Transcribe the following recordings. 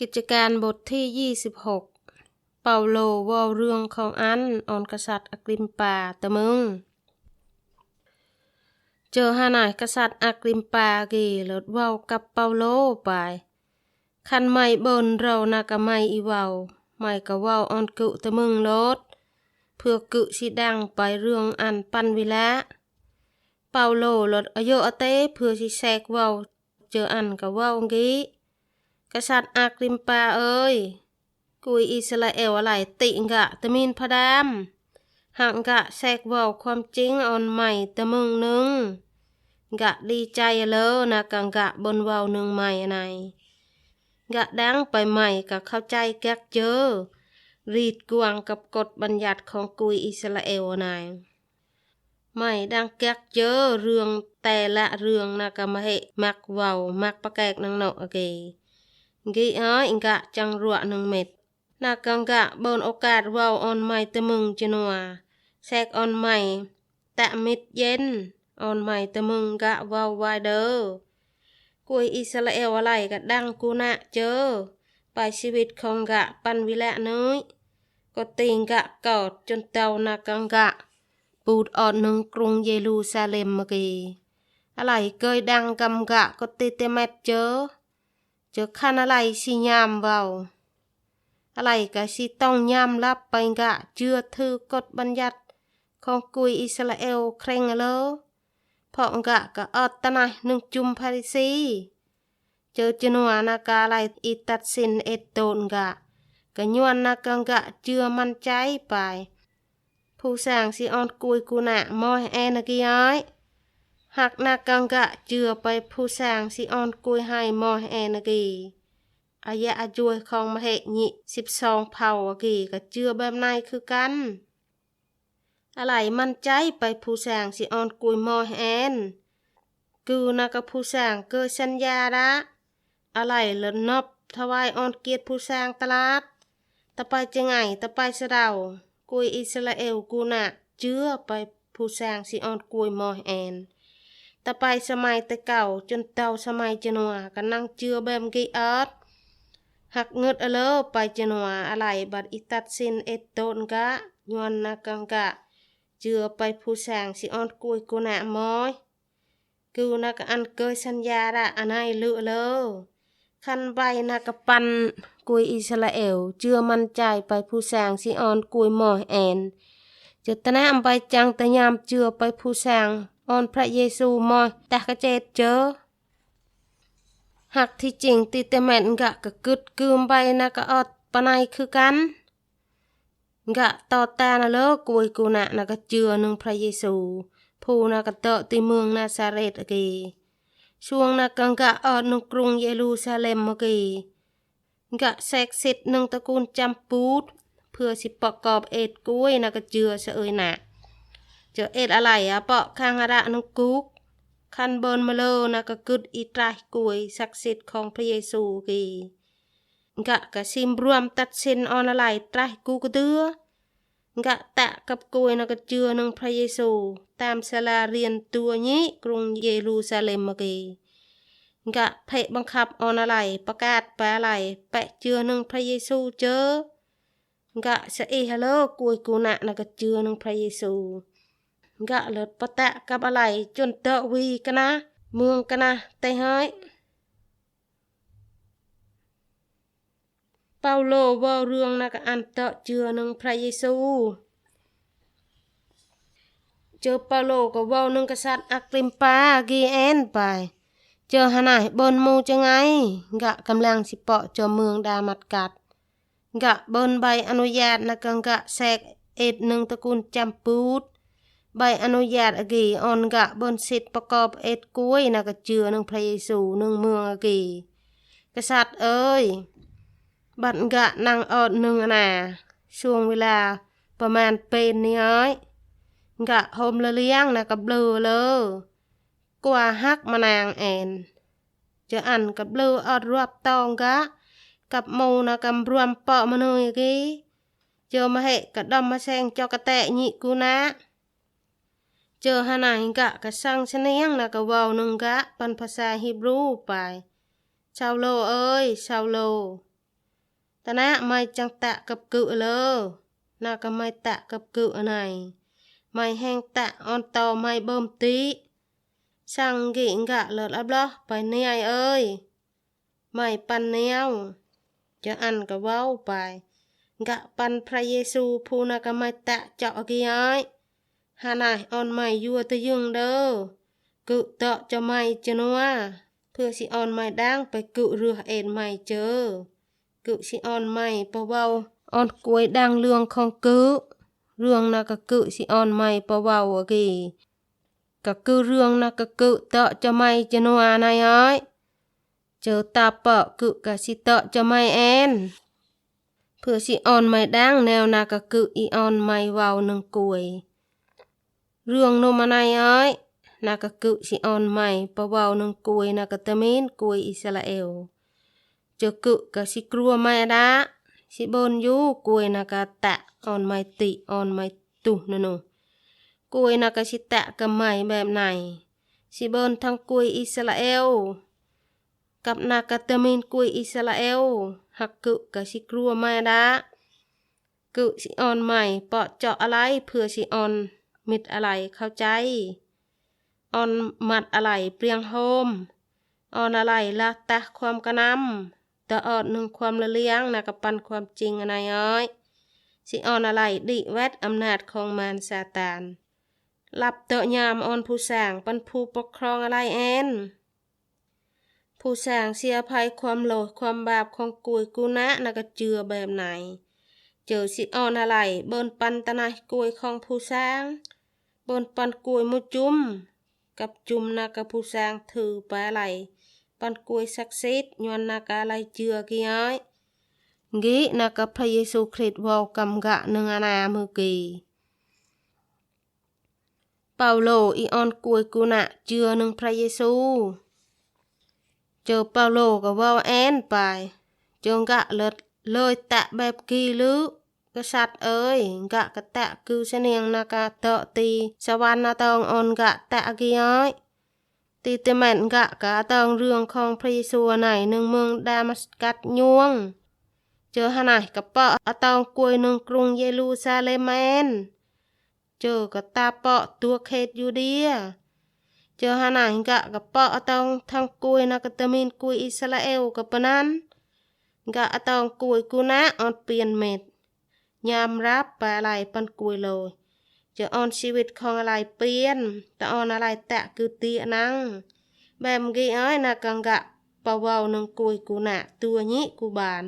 กิจการบทที่ 26 เปาโลว่าเรื่องของอันออนกษัตริย์อกริมปาตะมึง เจอหาหน่ายกษัตริย์อกริมปาเกลดเว้ากับเปาโลไป คันไม่บนเรานากะไม่อีเว้าไม่กะเว้าออนกุตะมึงลดเพื่อกุสิดังไปเรื่องอันปันวิละเปาโลลดอายุอเตเพื่อสิแทรกเว้าเจออันกะเว้างี้ กษัตริย์อากริมปาเอ้ย กุยอิสราเอลอะไรติงกะตะมินพะดามหังกะแทกเวาความจริงออนใหม่ตะมึงหนึงกะดีใจเลยนะกังกะบนเวาหนึ่งใหม่ไหนกะดังไปใหม่กะเข้าใจแก๊กเจอ รีดกวางกับกฎบัญญัติของกุยอิสราเอลนายไม่ดังแก๊กเจอเรื่องแต่ละเรื่องนะกะมาเหมักเวามักประแกกนังเนาะโอเคกี Gi ai ngak chang ruak nang met. Nak kang gak bon okat wow on mai te mung jenua. Sek on mai. Tak mit yen. On mai te mung gak wow wai de. គួយអ៊ីស្រាអែលអឡៃក៏ដាំងគូណាក់ជើបៃជីវិតខងកប៉ាន់វិលាក់នុយក៏ទីងកកោតចន្ទៅណាកងកពូតអត់នឹងក្រុងយេរូសាឡេមមកគេអឡៃកើយដាំងកំកក៏ទីទេម៉ែតជើ จะขันอะไรสิยามเบาอะไรก็สิต้องยามรับไปกะเจือถือกฎบัญญัติของกุยอิสราเอลเคร่งเลอเพราะกะก็อดตนายหนึ่งจุมพาริซีเจอจนัวนากาไลอิตัดสินเอตโตนกะก็ยวนนากังกะเจือมันใจไป ผู้สร้างสิออนกุยกูนะมอยแอนกีย้อย หักนากังกะเจือไปผู้สร้างสิออนกุยให้มอแอนกีอายะอาจวยของมเหญิสิบสองเผ่ากีก็เจือแบบในคือกัน อะไรมั่นใจไปผู้สร้างสิออนกุยมอแอนกูนากับผู้สร้างเกิดสัญญาละอะไรเลินนบถวายออนเกียรติผู้สร้างตลาดตะไปจะไงตะไปสะเดากุยอิสราเอลกูนะเจือไปผู้สร้างสิออนกุยมอแอน ต่ไปสมัยต่เก่าจนเต่าสมัยจนัวก็นั่งเจือแบบกีออดหักเงิดอเลอไปจนัวอะไรบัดอิตัดสินเอตโตนกะยวนนากังกะ เจือไปผู้แสงสิออนกุยกุนะมอยกูนักอันเกยสัญญาละอันให้ลือเลอคันใบนักปันกุยอิสราเอลเจือมันใจไปผู้แสงสิออนกุยหมอแอนเจตนาอำไปจังต่ยามเจือไปผู้แสง ออนพระเยซูมอยแต่กระเจดเจอหักที่จริงติเตแมนกะกะกึดกืมใบนะกะออดปะไนคือกันกะต่อตานะเลอกุยกูนะนะกะเจือหนึ่งพระเยซูผู้นะกะเตะติเมืองนาซาเรตอเกช่วงนะกังกะออดหนึ่งกรุงเยรูซาเล็มเมื่อกีกะแซกสิทธิ์หนึ่งตระกูลจำปูดเพื่อสิประกอบเอ็ดกุ้ยนะกะเจือเสยหนะเอเอ็ดอะ ไรอะเปาะข้างอะระนุกุกคันเบินมาเลอนะก็กึดอีตรายกุยศักดิ์สิทธิ์ของพระเยซูกีกะกะซิมรวมตัดสินออนอะไรตรายกูกเตือกะตะกับกุยนะก็เจือหนึ่งพระเยซู ตามศาลาเรียนตัวนี้กรุงเยรูซาเล็มมากีกะเพะบังคับออนอะไร ងៈលឺបតៈកបឡៃជន្ទវីកណាមឿងកណាតេហើយប៉ាវឡូវរឿងណាកអន្តជឿនឹងព្រះយេស៊ូវជើប៉ាវឡូក៏វោនឹងកษัតអាក្រិមប៉ាគីអែនបាយជើហាណាបនមូចងៃងៈកំឡាំងសិប៉ជើមឿងដាម៉ាត់កាត់ងៈបនបៃអនុញ្ញាតណកងៈសេកអេតនឹងតកូនចាំពូត ใบอนุญาตนะกังกะแสกเอ็ดหนึ่งตระกูลจำปูด ใบอนุญาตอกีออนกะบนสิทธิประกอบเอ็ดกล้วยนะกะเจือหนึ่งพระเยซูหนึ่งเมืองอกีกษัตริย์เอ้ย บัดกะนางออดหนึ่งน่ะช่วงเวลาประมาณเป็นนี้เอ้ยกะโฮมละเลี้ยงนะกับเบลอเลยกว่าฮักมานางแอนเจะอันกับเบลออดรวบตองกะ กับโมนะกำรวมเปาะมาเนยกีเจอมาเหกะดอมมาแซงจอกระแตะญิกูนะ เจอหานายกะกะสังเนียงนะกะว้านึงกะปันภาษาฮีบรูไป ชาวโลเอ้ยชาวโลตะนะไม่จังตะกับกึเลยนาก็ไม่ตะกับกึอันไหนไม่แห้งตะออนตอไม่เบิ่มตีสั่งกิงกะเลิศอับล้อไปเนียเอ้ยไม่ปันเนียวจะอันก็เว้าไปกะปันพระเยซูผู้นากะไม่ตะเจาะกี่อ้อย หานายออนไม่ยัวตะยึงเด้อกึเตาะจะไม่จะนัวเพื่อสิออนไม่ดังไปกึเรือเอ็นไม่เจอกึสิออนไม่ปะเว้าออนกลวยดังเรื่องของกึเรื่องนากะกึสิออนไม่ปะเว้าอะกีกะกึเรื่องนากะกึเตาะจะไม่จะนัวนายอ้อยเจอตาเปาะกึกะสิเตาะจะไม่แอนเพื่อสิออนไม่ดังแนวนากะกึอีออนไม่เวาหนึ่งกวย เรื่องโนมานายอ้อยนากะกึสิออนไม่ปะเว้านึ่งกวยนากะตะมินกวยอิสราเอลเจอกึกะสิกลัวไม่ดาสิบนอยู่กวยนากะตะออนไม่ติออนไม่ตุนนูกวยนากะสิตะกะไม่แบบไหนสิบนทั้งกวยอิสราเอลกับนากาตะมินกุยอิสราเอลหักกึกะสิกลัวไม่ดากึสิออนใหม่เปาะเจาะอะไรเพื่อสิออน มิดอะไรเข้าใจออนมัดอะไรเปรียงโฮมออนอะไรละตะความกระนำตะออดหนึ่งความละเลี้ยงนากปันความจริงอะไรอ้อยสิออนอะไรดิแวดอำนาจของมารซาตานรับเตะยามออนผู้สร้างปันผู้ปกครองอะไรแอนผู้สร้างเสียภัยความโลภความบาปของกุยกุนะนักเจือแบบไหน เจอสิออนอะไรเบินปันตะนายกุยของผู้สร้าง បូនប៉ាន់គួយមួយជុំកັບជុំណាកាភូសាងធឺប៉ាឡៃប៉ាន់គួយសាក់សេតញន់ណាកាឡៃជឿគីហើយងីណាកាព្រះយេស៊ូវគ្រីស្ទវោកំកៈនឹងអាណាមើគីប៉ាវឡូអ៊ីអនគួយគូណាជឿនឹងព្រះយេស៊ូវជើប៉ាវឡូក៏វោអែនប៉ៃជងកៈលឹតលើយតាក់បែបគីលឺ កស័តអើយកកតៈគឺស្នៀងណកតទីសវណ្ណតងអូនកតៈគីអើយទីតមែនកកតងរឿងខងព្រីសួរណៃនឹងមឹងដាមស្កាត់ញួងជើហណៃកប៉អតងគួយនឹងក្រុងយេរូសាឡេមែនជើកតាប៉តួខេតយូឌីជើហណៃកកប៉អតងថងគួយណកតមីនគួយអ៊ីស្រាអែលកបណានកអតងគួយគូណាអត់ពៀនមេត หนึ่งเมืองดามัสกัสยวง เจอหนายกะเปาะอะตองกวยหนึ่งกรุงเยรูซาเล็มแมนเจอกะตาเปาะตัวเขตยูเดีย เจอหาหนังกะกับปะอตองทางกุยนักตะมินกุยอิสราเอลกับปะนั้นกะอตองกุยกุนะออนเปลี่ยนเม็ดยามรับไปอะไรปันกุยเลยจะออนชีวิตของอะไรเปลี่ยนแต่ออนอะไรแตะคือเตียนังแบบกี้อ้อยนักกังกะปะเวาหนึ่งกุยกุนะตัวนี้กูบาน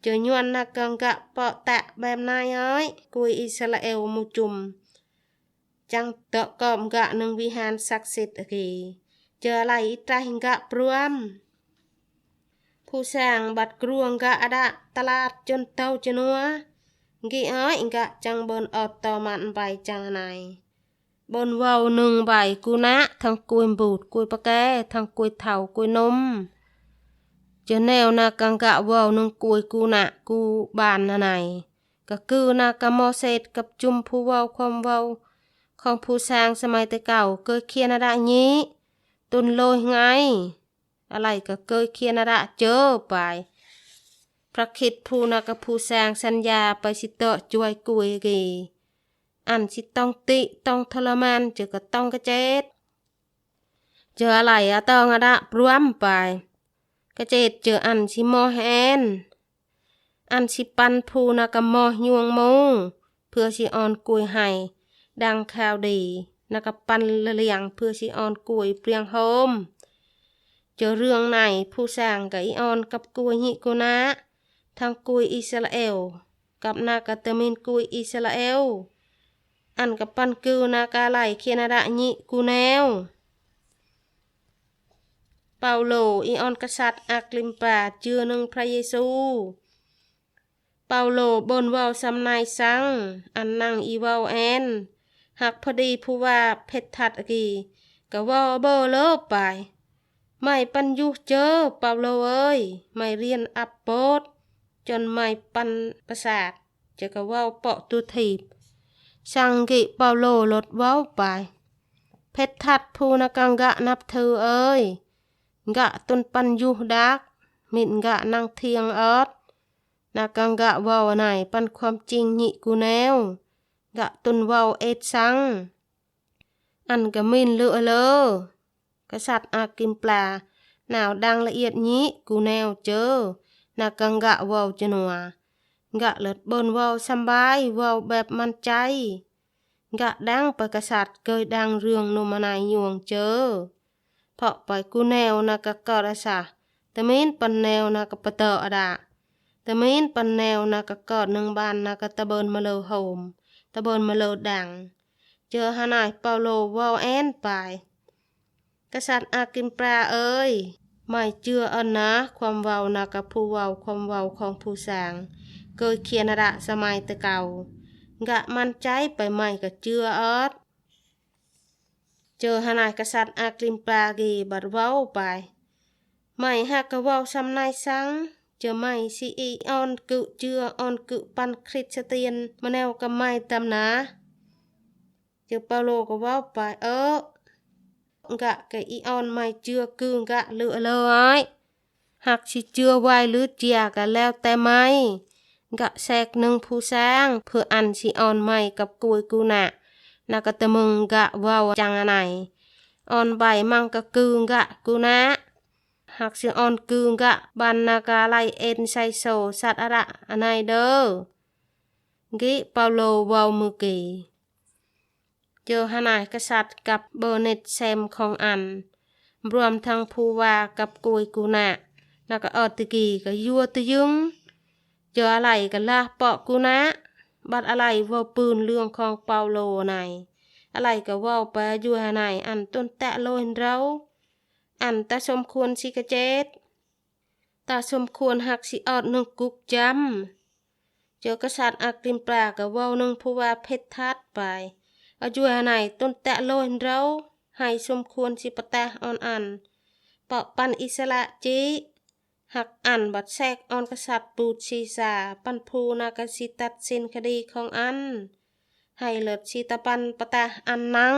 เจอยวนนักกังกะปะแตะแบบนายอ้อยกุยอิสราเอลมุจุม จังเตะกอมกะนึงวิหารศักดิ์สิทธิ์กีเจออะไรตราหิงกะปรวม ผู้สร้างบัดกรวงกะอดะตลาดจนเต้าจนัว กีอ้อยกะจังบนออดตอมันใบจังนายบนว้าหนึ่งใบกูนะทั้งกุยบูดกุยปะแกทั้งกุยเถากุยนมจอแนวนากังกะว้าหนึ่งกุยกูนะกูบานนาไหนก็คือนากะมอเซตกับจุมผู้ว้าความว้าของผู้สร้างสมัยต่เก่าเคยเขียนอะไรนี้ ตุนโลยไง อะไรก็เคยเขียนอะไรเจอไป พระคิดผู้นักผู้สางสัญญาไปสิเตอจวยกุยกีอันสิต้องติต้องทรมานจอก็ต้องกระเจ็ดเจออะไรอะต้องอะดะรวมไปกระเจ็ดเจออันสิโมแฮนอันสิปันผู้นักโมยวงโมเพื่อสิออนกุยให้ดังข่าวดีนักปันละเลียงเพื่อสิออนกุยเปลียงโฮมเจอเรื่องไหนผู้สร้างกับอีออนกับกุยฮิกุนะ ทางกุยอิสราเอล กับนากาเตมินกุยอิสราเอล อันกับปันกิวนากาไหลเคนาดะญิกูแนว เปาโลอีออนกษัตริย์อักลิมปาเจือหนึ่งพระเยซู เปาโลบนว้าสำนายสัง อันนั่งอีว้าแอนหากพอดีผู้ว่าเพชรทัดกีก็ว่าเบอร์เลิบไป ไม่ปันยุเจอเปาโลเอ้ย ไม่เรียนอัปโปด จนไม่ปันประสาทจะก็ว่าเปาะตัวถีบสังกิเปาโลลดเว้าไป เพชรทัดผู้นักังกะนับถือเอ้ยกะตุนปันยุดักมินกะนางเทียงเอิดนากังกะว้าไหนปันความจริงหญิกูแนวกะตุนว้าเอ็ดซัง อันกะมินเลือเลอกษัตริย์อากิมปลาหนาวดังละเอียดนี้กูแนวเจอ นากังกะว้าจนัวกะเลิดบนว้าสบายว้าแบบมันใจกะดังปกษัตริย์เกยดังเรื่องนมนายยวงเจอเพราะไปกูแนวนากะกอดสะแต่มินปันแนวนากะปะเตออดาแต่มินปันแนวนากะกอดนึงบานนากะตะเบินมาเลอโฮมตะเบินมาเลอดัง เจอฮานายเปาโลว้าแอนไปกษัตริย์อากิมปราเอ้ย ไม่เชื่ออันนะความเว้านะกับผู้เว้าความเว้าของผู้สร้างเกิดเขียนระสมัยตะเก่ากะมันใจไปใหม่ก็เชื่อออดเจอหนายกษัตริย์อากิมปรากีบัดเว้าไปไม่ฮักก็เว้าซ้ำนายสังเจอไม่สิอีออนกึเจือออนกึปันคริสเตียนมาแนวกับไม่ตำนะเจอเปาโลก็เว้าไปเออ กะกะอีออนไม่เจือกึงกะเลือเลยหักสิเจือไว้หรือเจียก็แล้วแต่ไม่กะแซกหนึ่งผู้สร้างเพื่ออันสิออนไม่กับกุยกูน่ะนากะตะมึงกะว้าจังอันไหนออนใบมังกะกึงกะกูนะหักสิออนกึงกะบันนากาไลเอ็นไซโซสัตอะระอันไหนเด้อกิเปาโลว้ามือกี เจอหานายกษัตริย์กับเบอร์เนตแซมของอัน รวมทั้งผู้ว่ากับกุยกูนะแล้วก็ออตะกีก็ยัวตะยึงเจออะไรกันล่ะเปาะกูนะ บัดอะไรว่าปืนเรื่องของเปาโลนายอะไรก็ว่าไปยัวหานายอันต้นแตะโลนเรา อันตาสมควรสิกระเจ็ดตาสมควรหักสิออดหนึ่งกุกจำเจอกษัตริย์อักริมปลาก็เว้าหนึ่งผู้ว่าเพชรทัดไป ឲ្យជួយអាណៃទុនតាក់លុយរោហើយសុំខួនស៊ីបតាអនអានបបាន់អ៊ីសាឡាជីហាក់អានបាត់សែកអនកសាត់ពូជីសាប៉ាន់ភូណាកាស៊ីតាត់ស៊ីនគឌីខងអានហើយលើតស៊ីតាប៉ាន់បតាអានណាំង